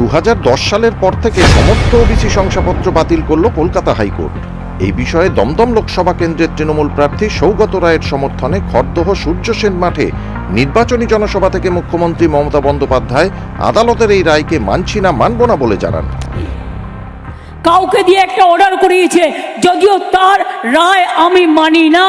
দু হাজার দশ সালের পর থেকে সমস্ত ওবিসি শংসাপত্র বাতিল করল কলকাতা হাইকোর্ট। এই বিষয়ে দমদম লোকসভা কেন্দ্রের তৃণমূল প্রার্থী সৌগত রায়ের সমর্থনে খড়দহ সূর্য সেন মাঠে নির্বাচনী জনসভা থেকে মুখ্যমন্ত্রী মমতা বন্দ্যোপাধ্যায় আদালতের এই রায়কে মানছি না, মানব না বলে জানান। কাউকে দিয়ে একটা অর্ডার করিয়েছে, যদিও তার রায় আমি মানি না।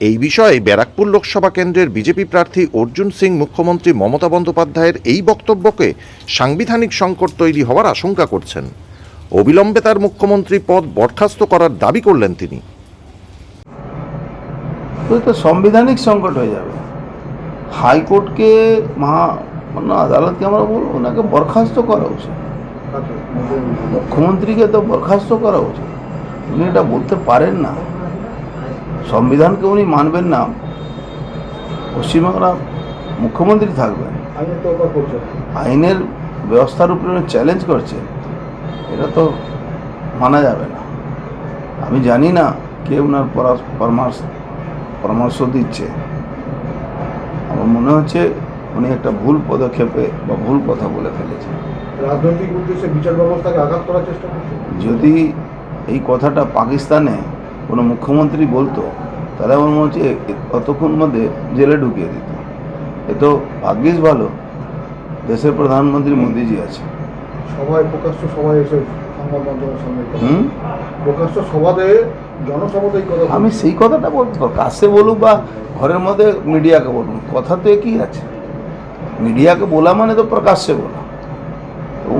এই বিষয়ে ব্যারাকপুর লোকসভা কেন্দ্রের বিজেপি প্রার্থী অর্জুন সিং মুখ্যমন্ত্রী মমতা বন্দ্যোপাধ্যায়ের এই বক্তব্যকে সাংবিধানিক সংকট তৈরি হওয়ার আশঙ্কা করছেন। অবিলম্বে তার মুখ্যমন্ত্রী পদ বরখাস্ত করার দাবি করলেন তিনি। তো সাংবিধানিক সংকট হয়ে যাবে। হাইকোর্টকে মহা মান্য আদালতকে আমরা বলব? ওনাকে বরখাস্ত করা উচিত। মুখ্যমন্ত্রীকে তো বরখাস্ত করা উচিত। উনি এটা বলতে পারেন না। সংবিধানকে উনি মানবেন না পশ্চিমবাংলা মুখ্যমন্ত্রী থাকবেন। আইনের ব্যবস্থার উপরে উনি চ্যালেঞ্জ করছে এটা তো মানা যাবে না। আমি জানি না কে ওনার পরামর্শ পরামর্শ দিচ্ছে। আমার মনে হচ্ছে উনি একটা ভুল পদক্ষেপে বা ভুল কথা বলে ফেলেছেন। রাজনৈতিক উদ্দেশ্যে বিচার ব্যবস্থাকে আঘাত করার চেষ্টা যদি এই কথাটা পাকিস্তানে কোনো মুখ্যমন্ত্রী বলতো তাহলে আমার মনে হচ্ছে অতক্ষণ মধ্যে জেলে ঢুকিয়ে দিত। এ তো ভাগ্যিস ভালো দেশের প্রধানমন্ত্রী মোদিজি আছে সবাই প্রকাশ্য সবাই এসে সংবাদ মাধ্যমের সামনে হুম? প্রকাশ্য সভাতে কথা আমি সেই কথাটা বলব কাছে বলুক বা ঘরের মধ্যে মিডিয়াকে বলুন কথা তো একই আছে। মিডিয়াকে বলা মানে তো প্রকাশ্যে বলা।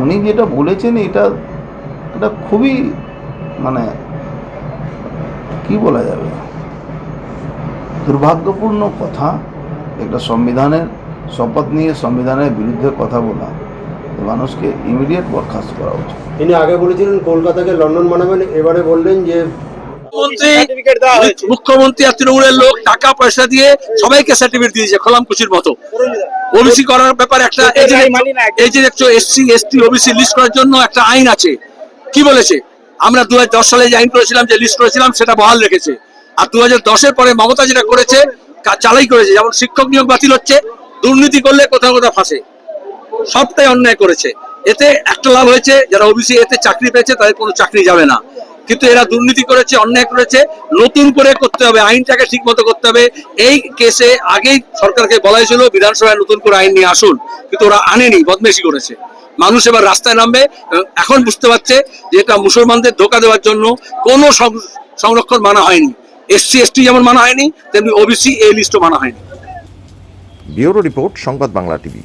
উনি যেটা বলেছেন এটা এটা খুবই মানে কি বলা যাবে? দুর্ভাগ্যপূর্ণ কথা একটা সংবিধানের শপথ নিয়ে সংবিধানের বিরুদ্ধে কথা বলা মানুষকে ইমিডিয়েট বরখাস্ত করা উচিত। তিনি আগে বলেছিলেন কলকাতাকে লন্ডন বানাবেন এবারে বললেন যে মুখ্যমন্ত্রী আর তৃণমূলের লোক টাকা পয়সা দিয়ে সবাইকে সার্টিফিকেট দিয়েছে খোলামকুচির মতো। ওবিসি করার ব্যাপারে একটা এই যে দেখছ এসসি এসটি ওবিসি লিস্ট করার জন্য একটা আইন আছে। কি বলেছে? আমরা দু সালে আইন করেছিলাম, যে লিস্ট করেছিলাম, সেটা বহাল রেখেছে। আর দু হাজার পরে মমতা যেটা করেছে চালাই করেছে। যেমন শিক্ষক নিয়োগ বাতিল হচ্ছে, দুর্নীতি করলে কোথাও কোথাও ফাঁসে। সবটাই অন্যায় করেছে। এতে একটা লাভ হয়েছে, যারা ওবিসি এতে চাকরি পেয়েছে, তাদের কোনো চাকরি যাবে না। কিন্তু এরা দুর্নীতি করেছে, অন্যায় করেছে, নতুন করে করতে হবে, আইনটাকে ঠিক মতো করতে হবে। এই কেসে আগেই সরকারকে বলা হয়েছিল, বিধানসভায় নতুন করে আইন নিয়ে আসুন। কিন্তু ওরা আনেনি, বদমেশি করেছে। মানুষ এবার রাস্তায় নামবে এখন বুঝতে পারছে যে এটা মুসলমানদের ধোকা দেওয়ার জন্য কোনো সংরক্ষণ মানা হয়নি। এসসি, এসটি যেমন মানা হয়নি, তেমনি ওবিসি এই লিস্টও মানা হয়নি। ব্যুরো রিপোর্ট, সংবাদ বাংলা টিভি।